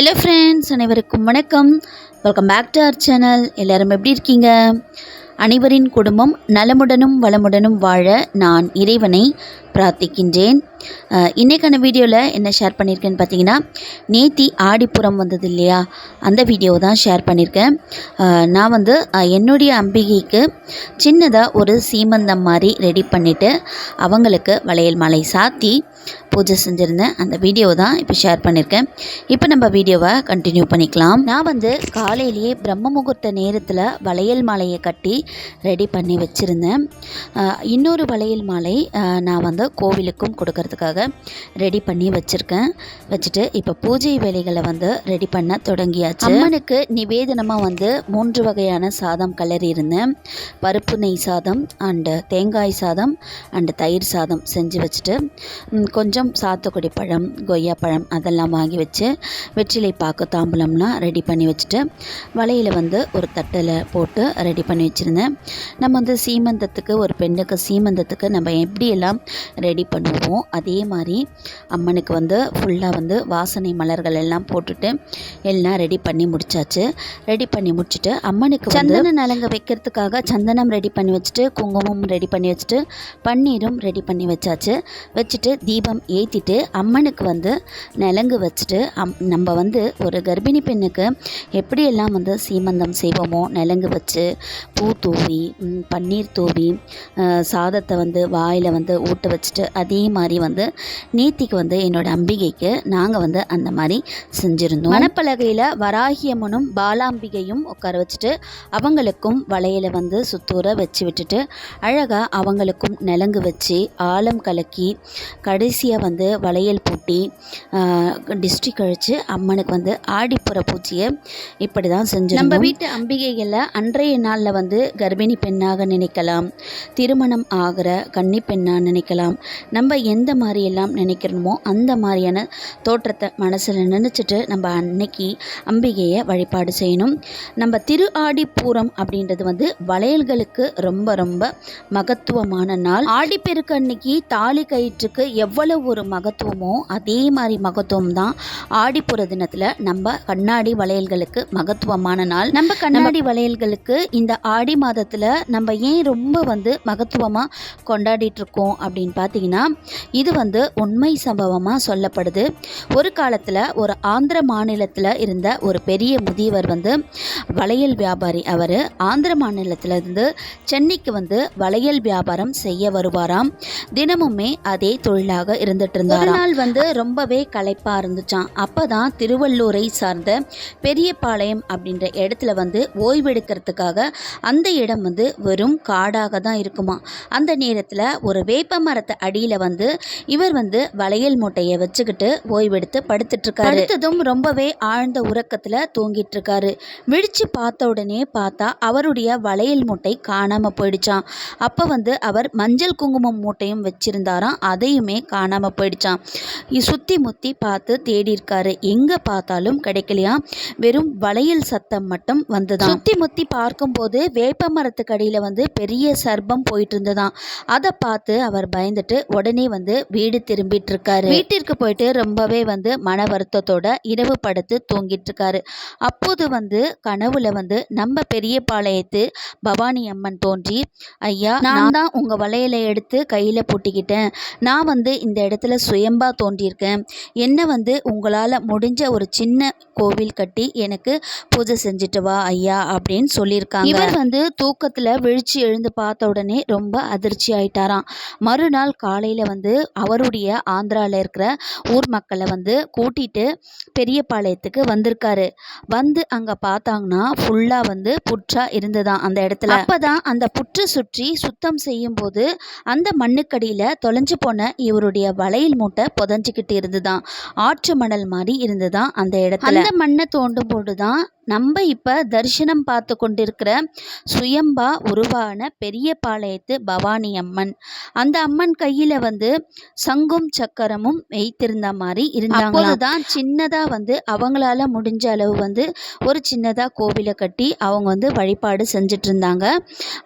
Hello friends அனைவருக்கும் வணக்கம். Welcome back to our channel எல்லோரும் எப்படி இருக்கீங்க? அனைவரின் குடும்பம் நலமுடனும் வளமுடனும் வாழ நான் இறைவனை பிரார்த்திக்கின்றேன். இன்றைக்கான வீடியோவில் என்ன ஷேர் பண்ணியிருக்கேன்னு பார்த்தீங்கன்னா நேத்தி ஆடிப்புறம் வந்தது இல்லையா? அந்த வீடியோ தான் ஷேர் பண்ணியிருக்கேன் நான் வந்து என்னுடைய அம்பிகைக்கு சின்னதாக ஒரு சீமந்தம் மாதிரி ரெடி பண்ணிவிட்டு அவங்களுக்கு வளையல் மாலை சாத்தி பூஜை செஞ்சுருந்தேன் அந்த வீடியோ தான் இப்போ ஷேர் பண்ணியிருக்கேன். இப்போ நம்ம வீடியோவை கண்டினியூ பண்ணிக்கலாம். நான் வந்து காலையிலேயே பிரம்ம முகூர்த்த நேரத்தில் வளையல் மாலையை கட்டி ரெடி பண்ணி வச்சுருந்தேன். இன்னொரு வளையல் மாலை நான் வந்து கோவிலுக்கும் கொடுக்கறதுக்காக ரெடி பண்ணி வச்சுருக்கேன். வச்சுட்டு இப்போ பூஜை வேலைகளை வந்து ரெடி பண்ண தொடங்கியாச்சு. அம்மனுக்கு நிவேதனமாக வந்து மூன்று வகையான சாதம் கலரி இருந்தேன். பருப்பு நெய் சாதம் அண்டு தேங்காய் சாதம் அண்டு தயிர் சாதம் செஞ்சு வச்சுட்டு கொஞ்சம் கொஞ்சம் சாத்துக்குடி பழம் கொய்யா பழம் அதெல்லாம் வாங்கி வச்சு வெற்றிலை பாக்கு தாம்பூலம்லாம் ரெடி பண்ணி வச்சுட்டு வலையில் வந்து ஒரு தட்டில் போட்டு ரெடி பண்ணி வச்சுருந்தேன். நம்ம வந்து சீமந்தத்துக்கு ஒரு பெண்ணுக்கு சீமந்தத்துக்கு நம்ம எப்படியெல்லாம் ரெடி பண்ணுவோம் அதே மாதிரி அம்மனுக்கு வந்து ஃபுல்லாக வந்து வாசனை மலர்கள் எல்லாம் போட்டுட்டு எல்லாம் ரெடி பண்ணி முடிச்சாச்சு. ரெடி பண்ணி முடிச்சுட்டு அம்மனுக்கு சந்தன நலங்க வைக்கிறதுக்காக சந்தனம் ரெடி பண்ணி வச்சுட்டு குங்குமம் ரெடி பண்ணி வச்சுட்டு பன்னீரும் ரெடி பண்ணி வச்சாச்சு. வச்சுட்டு தீபம் ஏற்றிட்டு அம்மனுக்கு வந்து நிலங்கு வச்சுட்டு அம் நம்ம வந்து ஒரு கர்ப்பிணி பெண்ணுக்கு எப்படியெல்லாம் வந்து சீமந்தம் செய்வோமோ நிலங்கு வச்சு பூ தூவி பன்னீர் தூவி சாதத்தை வந்து வாயில் வந்து ஊட்ட வச்சுட்டு அதே மாதிரி வந்து நேத்திக்கு வந்து என்னோட அம்பிகைக்கு நாங்கள் வந்து அந்த மாதிரி செஞ்சுருந்தோம். மணப்பலகையில் வராகியம்மனும் பாலாம்பிகையும் உட்கார வச்சுட்டு அவங்களுக்கும் வளையல வந்து சுத்தூர வச்சு விட்டுட்டு அழகாக அவங்களுக்கும் நலங்கு வச்சு ஆழம் கலக்கி கடைசியாக வந்து வளையல் பூட்டி டிஸ்ட்ரிக் கழித்து அம்மனுக்கு வந்து ஆடிப்புற பூச்சியை இப்படி தான் செஞ்சு நம்ம வீட்டு அம்பிகைகளில் அன்றைய நாளில் வந்து கர்ப்பிணி பெண்ணாக நினைக்கலாம் திருமணம் ஆகிற கன்னி பெண்ணாக நினைக்கலாம். நம்ம எந்த மாதிரியெல்லாம் நினைக்கிறோமோ அந்த மாதிரியான தோற்றத்தை மனசில் நினச்சிட்டு நம்ம அன்னைக்கு அம்பிகையை வழிபாடு செய்யணும். நம்ம திரு ஆடிப்பூரம் அப்படின்றது வந்து வளையல்களுக்கு ரொம்ப ரொம்ப மகத்துவமான நாள். ஆடிப்பெருக்கு அன்னைக்கு தாலி கயிற்றுக்கு எவ்வளவு ஒரு மகத்துவமோ அதே மாதிரி மகத்துவம் தான் ஆடிப்புற தினத்தில் நம்ம கண்ணாடி வளையல்களுக்கு மகத்துவமான நாள். நம்ம கண்ணாடி வளையல்களுக்கு இந்த ஆடி மாதத்தில் நம்ம ஏன் ரொம்ப வந்து மகத்துவமாக கொண்டாடிட்டு இருக்கோம் அப்படின்னு பார்த்தீங்கன்னா இது வந்து உண்மை சம்பவமாக சொல்லப்படுது. ஒரு காலத்தில் ஒரு ஆந்திர மாநிலத்தில் இருந்த ஒரு பெரிய முதியவர் வந்து வளையல் வியாபாரி அவர். ஆந்திர மாநிலத்தில் இருந்து சென்னைக்கு வந்து வளையல் வியாபாரம் செய்ய வருவாராம். தினமுமே அதே தொழிலாக இருந்துட்டு இருந்தார் ஒரு நாள் வந்து ரொம்பவே களைப்பா இருந்துச்சான் அப்பதான் திருவள்ளூரை சார்ந்த பெரியபாளையம் அப்படின்ற இடத்துல வந்து ஓய்வெடுக்கிறதுக்காக அந்த இடம் வந்து வெறும் காடாக தான் இருக்குமா அந்த நேரத்தில் ஒரு வேப்ப மரத்து அடியில் வந்து இவர் வந்து வளையல் மூட்டையை வச்சுக்கிட்டு ஓய்வெடுத்து படுத்துட்டு இருக்காரு அடுத்ததும் ரொம்பவே ஆழ்ந்த உறக்கத்தில் தூங்கிட்டு இருக்காரு விழிச்சு பார்த்த உடனே பார்த்தா அவருடைய வளையல் மூட்டை காணாம போயிடுச்சான் அப்போ வந்து அவர் மஞ்சள் குங்குமம் மூட்டையும் வச்சிருந்தாராம். அதையுமே காணாம போயிடுச்சான் சுற்றி சுத்தி முத்தி பார்த்து தேடி இருக்காரு. எங்க பார்த்தாலும் கிடைக்கலையா? வெறும் வளையல் சத்தம் மட்டும் வந்ததான் சுத்தி முத்தி பார்க்கும்போது வேப்ப மரத்துக்கு அடியில வந்து பெரிய சர்பம் போயிட்டு இருந்ததான் அதை பார்த்து அவர் பயந்துட்டு உடனே வந்து வீடு திரும்பிட்டு இருக்காரு வீட்டிற்கு போயிட்டு ரொம்பவே வந்து மன வருத்தத்தோட இரவு படுத்து தூங்கிட்டு இருக்காரு அப்போது வந்து கனவுல வந்து நம்ம பெரிய பாளையத்து பவானி அம்மன் தோன்றி ஐயா நான் தான் உங்க வளையலை எடுத்து கையில பூட்டிக்கிட்டேன். நான் வந்து இந்த இடத்துல சுயம்பா தோன்றியிருக்கேன். என்ன வந்து உங்களால முடிஞ்ச ஒரு சின்ன கோவில் கட்டி எனக்கு பூஜை செஞ்சுட்டு வா ஐயா அப்படின்னு சொல்லியிருக்காங்க. இவர் வந்து தூக்கத்துல விழிச்சு எழுந்து பார்த்த உடனே ரொம்ப அதிர்ச்சி ஆயிட்டாராம். மறுநாள் காலையில வந்து அவருடைய ஆந்திரால இருக்கிற ஊர் மக்களை வந்து கூட்டிட்டு பெரியபாளையத்துக்கு வந்திருக்காரு. வந்து அங்க பார்த்தாங்கன்னா ஃபுல்லா வந்து புற்றா இருந்ததாம் அந்த இடத்துல. அப்பதான் அந்த புற்று சுற்றி சுத்தம் செய்யும் போது அந்த மண்ணுக்கடியில தொலைஞ்சு போன இவருடைய வளையல் மூட்டை புதஞ்சிக்கிட்டு இருந்துதான். ஆற்று மணல் மாதிரி இருந்துதான் அந்த இடத்துல. அந்த மண்ணை தோண்டும் போதுதான் நம்ம இப்போ தரிசனம் பார்த்து கொண்டிருக்கிற சுயம்பா உருவான பெரிய பாளையத்து பவானி அம்மன். அந்த அம்மன் கையில் வந்து சங்கும் சக்கரமும் வைத்திருந்த மாதிரி இருந்தாங்க தான் சின்னதாக வந்து அவங்களால முடிஞ்ச அளவு வந்து ஒரு சின்னதாக கோவிலை கட்டி அவங்க வந்து வழிபாடு செஞ்சுட்டு இருந்தாங்க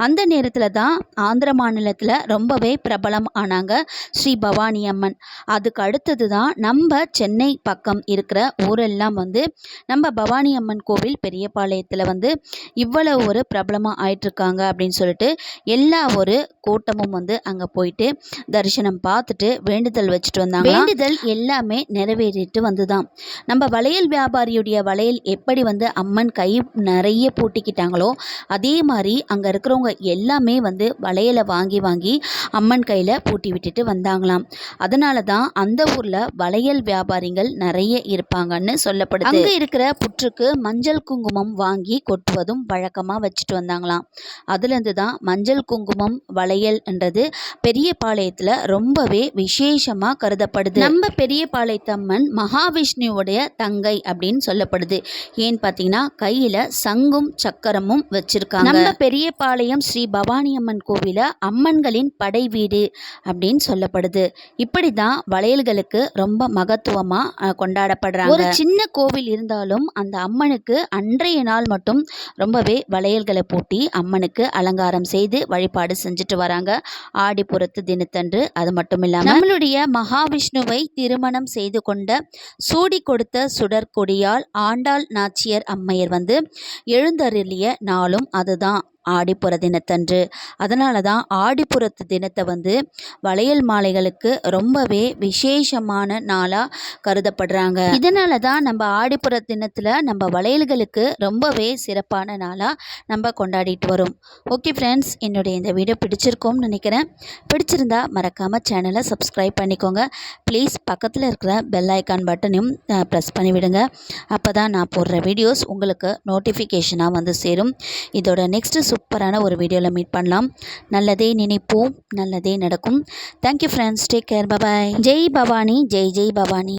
அந்த நேரத்தில் தான் ஆந்திர மாநிலத்தில் ரொம்பவே பிரபலம் ஆனாங்க ஸ்ரீ பவானி அம்மன். அதுக்கு அடுத்தது தான் நம்ம சென்னை பக்கம் இருக்கிற ஊரெல்லாம் வந்து நம்ம பவானி அம்மன் கோவில் பெரியபாளையத்தில் வந்து இவ்வளவு ஒரு பிரபலமாக ஆயிட்டிருக்காங்க அப்படின்னு சொல்லிட்டு எல்லா ஒரு கூட்டமும் வந்து அங்கே போயிட்டு தரிசனம் பார்த்துட்டு வேண்டுதல் வச்சுட்டு வந்தாங்க வேண்டுதல் எல்லாமே நிறைவேறிட்டு வந்து தான் நம்ம வளையல் வியாபாரியுடைய வளையல் எப்படி வந்து அம்மன் கை நிறைய பூட்டிக்கிட்டாங்களோ அதே மாதிரி அங்கே இருக்கிறவங்க எல்லாமே வந்து வளையலை வாங்கி வாங்கி அம்மன் கையில் பூட்டி விட்டுட்டு வந்தாங்களாம். அதனால தான் அந்த ஊரில் வளையல் வியாபாரிகள் நிறைய இருப்பாங்கன்னு சொல்லப்படுது. அங்கே இருக்கிற புற்றுக்கு மஞ்சள் குங்குமம் வாங்கி கொட்டுவதும் வழக்கமாக வச்சுட்டு வந்தாங்களாம். அதுலேருந்து தான் மஞ்சள் குங்குமம் வளையல்ன்றது பெரிய பாளையத்தில் ரொம்பவே விசேஷமாக கருதப்படுது. நம்ம பெரிய பாளையத்தம்மன் மகாவிஷ்ணுவோடைய தங்கை அப்படின்னு சொல்லப்படுது. ஏன்னு பார்த்தீங்கன்னா கையில் சங்கும் சக்கரமும் வச்சிருக்காங்க. நம்ம பெரிய பாளையம் ஸ்ரீ பவானி அம்மன் கோவில அம்மன்களின் படை வீடு அப்படின்னு சொல்லப்படுது. இப்படி தான் வளையல்களுக்கு ரொம்ப மகத்துவமாக கொண்டாடப்படுறாங்க. ஒரு சின்ன கோவில் இருந்தாலும் அந்த அம்மனுக்கு அன்றைய நாள் மட்டும் ரொம்பவே வளையல்களை பூட்டி அம்மனுக்கு அலங்காரம் செய்து வழிபாடு செஞ்சுட்டு வராங்க. ஆடிப்புறத்து தினத்தன்று அது மட்டும் இல்லாமல் நம்மளுடைய மகாவிஷ்ணுவை திருமணம் செய்து கொண்ட சூடி கொடுத்த சுடற்கொடியால் ஆண்டாள் நாச்சியர் அம்மையர் வந்து எழுந்தருளிய நாளும் அதுதான். ஆடிப்புற தினத்தன்று. அதனால தான் ஆடிப்புறத்து தினத்தை வந்து வளையல் மாலைகளுக்கு ரொம்பவே விசேஷமான நாளாக கருதப்படுறாங்க. இதனால தான் நம்ம ஆடிப்புற தினத்தில் நம்ம வளையல்களுக்கு ரொம்பவே சிறப்பான நாளாக நம்ம கொண்டாடிட்டு வரோம். ஓகே ஃப்ரெண்ட்ஸ் என்னுடைய இந்த வீடியோ பிடிச்சிருக்கோம்னு நினைக்கிறேன். பிடிச்சிருந்தா மறக்காமல் சேனலை சப்ஸ்கிரைப் பண்ணிக்கோங்க. ப்ளீஸ் பக்கத்தில் இருக்கிற பெல் ஐக்கான் பட்டனையும் ப்ரெஸ் பண்ணிவிடுங்க. அப்போ தான் நான் போடுற வீடியோஸ் உங்களுக்கு நோட்டிஃபிகேஷனாக வந்து சேரும். இதோட நெக்ஸ்ட்டு சூப்பரான ஒரு வீடியோவில் மீட் பண்ணலாம். நல்லதே நினைப்போம் நல்லதே நடக்கும். Thank you friends take care bye bye Jai Bhavani Jai Jai Bhavani.